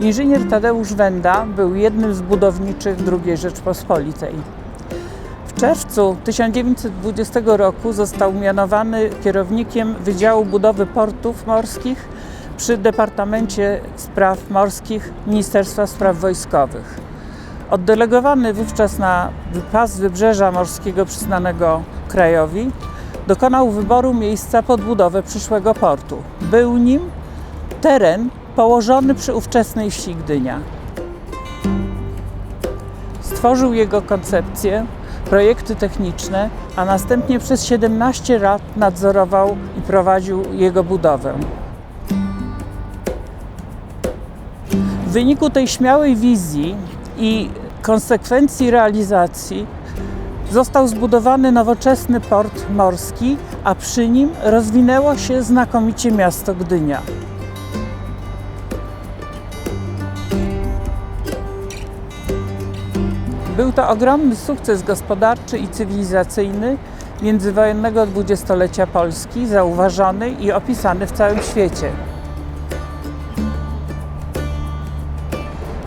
Inżynier Tadeusz Wenda był jednym z budowniczych II Rzeczpospolitej. W czerwcu 1920 roku został mianowany kierownikiem Wydziału Budowy Portów Morskich przy Departamencie Spraw Morskich Ministerstwa Spraw Wojskowych. Oddelegowany wówczas na pas wybrzeża morskiego przyznanego krajowi, dokonał wyboru miejsca pod budowę przyszłego portu. Był nim teren położony przy ówczesnej wsi Gdynia. Stworzył jego koncepcję, projekty techniczne, a następnie przez 17 lat nadzorował i prowadził jego budowę. W wyniku tej śmiałej wizji i konsekwencji realizacji został zbudowany nowoczesny port morski, a przy nim rozwinęło się znakomicie miasto Gdynia. Był to ogromny sukces gospodarczy i cywilizacyjny międzywojennego dwudziestolecia Polski, zauważony i opisany w całym świecie.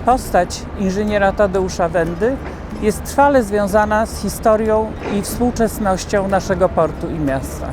Postać inżyniera Tadeusza Wendy jest trwale związana z historią i współczesnością naszego portu i miasta.